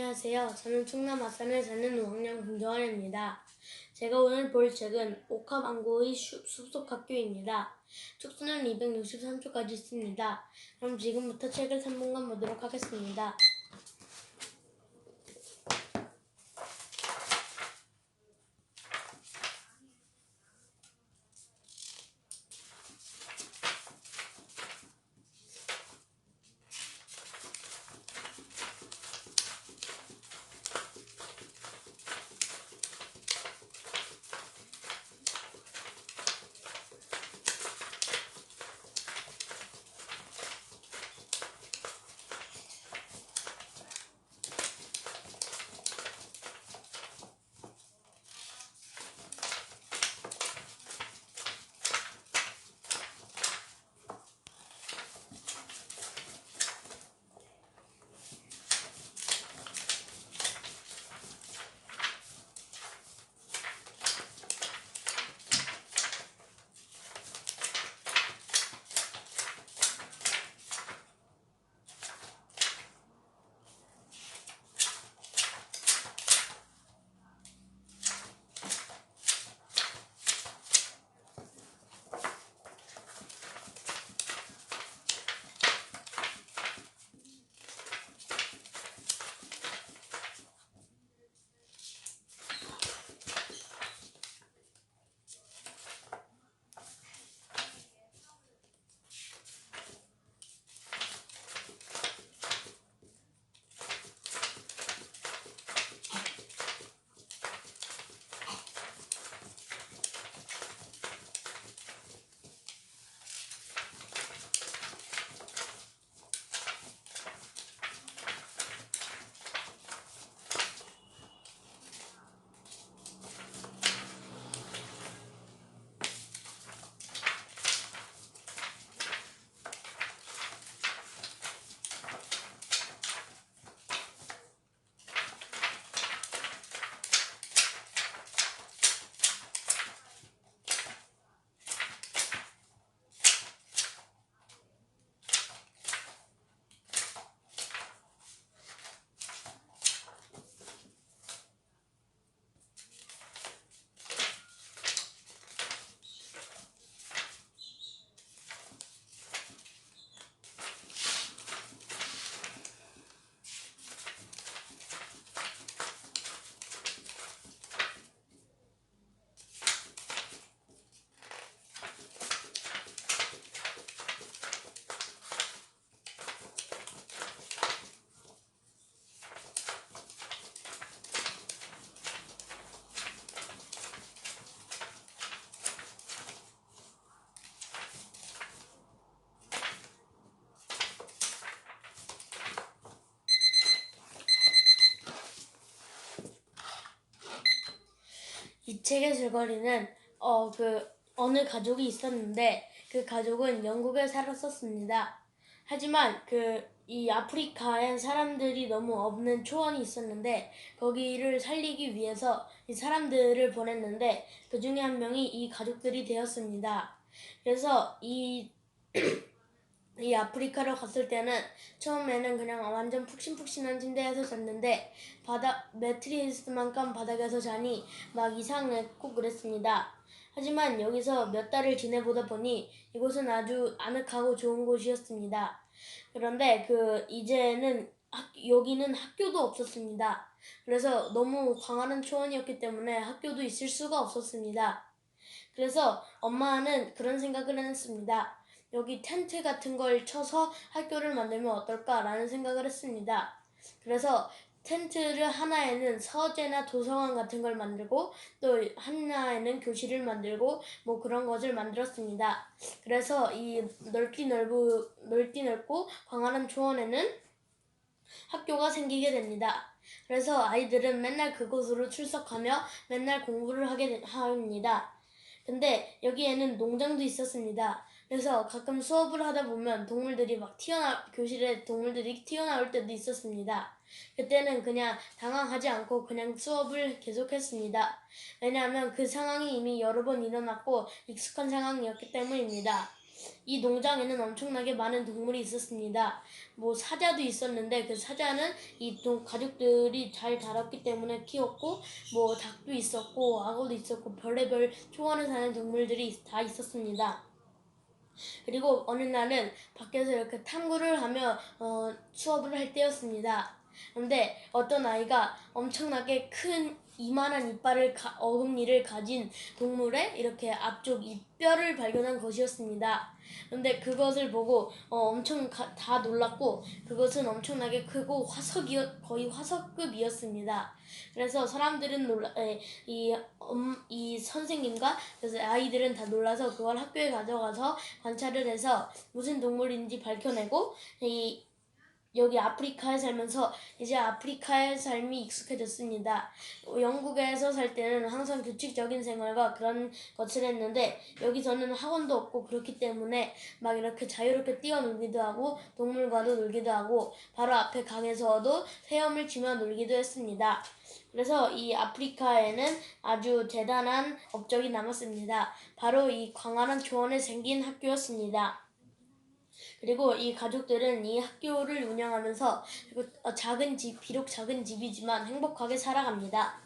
안녕하세요. 저는 충남 아산에 사는 5학년 김정환입니다. 제가 오늘 볼 책은 옥합안고의 슈- 숲속학교입니다. 축수는 263초까지 있습니다. 그럼 지금부터 책을 3분간 보도록 하겠습니다. 이 책의 줄거리는 어 그 어느 가족이 있었는데 그 가족은 영국에 살았었습니다. 하지만 그 이 아프리카엔 사람들이 너무 없는 초원이 있었는데 거기를 살리기 위해서 이 사람들을 보냈는데 그 중에 한 명이 이 가족들이 되었습니다. 그래서 이 이 아프리카로 갔을 때는 처음에는 그냥 완전 푹신푹신한 침대에서 잤는데 바닥 매트리스만큼 바닥에서 자니 막 이상했고 그랬습니다. 하지만 여기서 몇 달을 지내보다 보니 이곳은 아주 아늑하고 좋은 곳이었습니다. 그런데 그 이제는 학, 여기는 학교도 없었습니다. 그래서 너무 광활한 초원이었기 때문에 학교도 있을 수가 없었습니다. 그래서 엄마는 그런 생각을 했습니다. 여기 텐트 같은 걸 쳐서 학교를 만들면 어떨까라는 생각을 했습니다. 그래서 텐트를 하나에는 서재나 도서관 같은 걸 만들고 또 하나에는 교실을 만들고 뭐 그런 것을 만들었습니다. 그래서 이 넓디 넓고 넓디 넓고 광활한 초원에는 학교가 생기게 됩니다. 그래서 아이들은 맨날 그곳으로 출석하며 맨날 공부를 하게 되- 합니다. 근데 여기에는 농장도 있었습니다. 그래서 가끔 수업을 하다 보면 동물들이 막 튀어나 교실에 동물들이 튀어나올 때도 있었습니다. 그때는 그냥 당황하지 않고 그냥 수업을 계속했습니다. 왜냐하면 그 상황이 이미 여러 번 일어났고 익숙한 상황이었기 때문입니다. 이 농장에는 엄청나게 많은 동물이 있었습니다. 뭐 사자도 있었는데 그 사자는 이 동- 가족들이 잘 자랐기 때문에 키웠고 뭐 닭도 있었고 악어도 있었고 별의별 초원에 사는 동물들이 다 있었습니다. 그리고 어느 날은 밖에서 이렇게 탐구를 하며 어, 수업을 할 때였습니다. 그런데 어떤 아이가 엄청나게 큰 이만한 이빨을 가, 어금니를 가진 동물의 이렇게 앞쪽 이뼈를 발견한 것이었습니다. 그런데 그것을 보고 어, 엄청 가- 다 놀랐고 그것은 엄청나게 크고 화석이었 거의 화석급이었습니다. 그래서 사람들은 놀라 에, 이, 엄, 이 선생님과 그래서 아이들은 다 놀라서 그걸 학교에 가져가서 관찰을 해서 무슨 동물인지 밝혀내고 이 여기 아프리카에 살면서 이제 아프리카의 삶이 익숙해졌습니다. 어, 영국에서 살 때는 항상 규칙적인 생활과 그런 것을 했는데 여기서는 학원도 없고 그렇기 때문에 막 이렇게 자유롭게 뛰어놀기도 하고 동물과도 놀기도 하고 바로 앞에 강에서도 헤엄을 치며 놀기도 했습니다. 그래서 이 아프리카에는 아주 대단한 업적이 남았습니다. 바로 이 광활한 초원에 생긴 학교였습니다. 그리고 이 가족들은 이 학교를 운영하면서 그리고 어, 작은 집, 비록 작은 집이지만 행복하게 살아갑니다.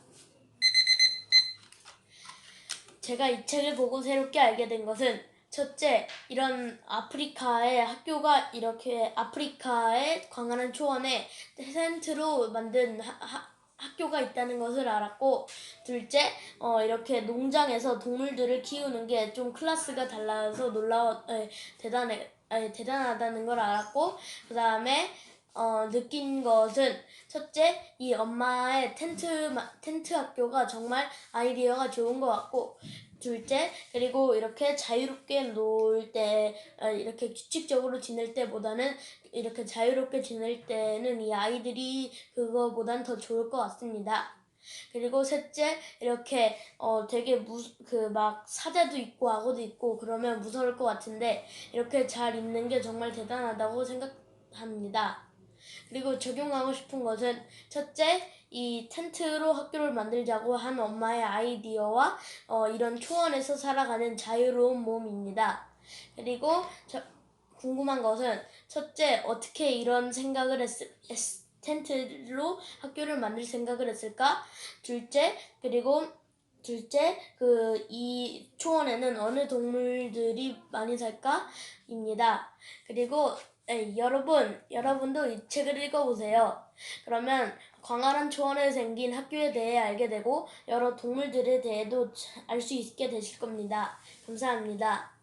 제가 이 책을 보고 새롭게 알게 된 것은 첫째, 이런 아프리카의 학교가 이렇게 아프리카의 광활한 초원에 텐트로 만든 하, 하- 학교가 있다는 것을 알았고, 둘째, 어, 이렇게 농장에서 동물들을 키우는 게 좀 클래스가 달라서 놀라워, 에, 대단해, 에, 대단하다는 걸 알았고, 그 다음에 어, 느낀 것은 첫째, 이 엄마의 텐트, 마- 텐트 학교가 정말 아이디어가 좋은 것 같고, 둘째, 그리고 이렇게 자유롭게 놀 때, 어, 이렇게 규칙적으로 지낼 때보다는 이렇게 자유롭게 지낼 때는 이 아이들이 그거보단 더 좋을 것 같습니다. 그리고 셋째, 이렇게 어 되게 무 그 막 사자도 있고 악어도 있고 그러면 무서울 것 같은데 이렇게 잘 있는 게 정말 대단하다고 생각합니다. 그리고 적용하고 싶은 것은 첫째, 이 텐트로 학교를 만들자고 한 엄마의 아이디어와 어, 이런 초원에서 살아가는 자유로운 몸입니다. 그리고 저, 궁금한 것은 첫째, 어떻게 이런 생각을 했, 했 텐트로 학교를 만들 생각을 했을까? 둘째, 그리고 둘째, 그 이 초원에는 어느 동물들이 많이 살까?입니다. 그리고 에, 여러분, 여러분도 이 책을 읽어보세요. 그러면 광활한 초원에 생긴 학교에 대해 알게 되고 여러 동물들에 대해도 알 수 있게 되실 겁니다. 감사합니다.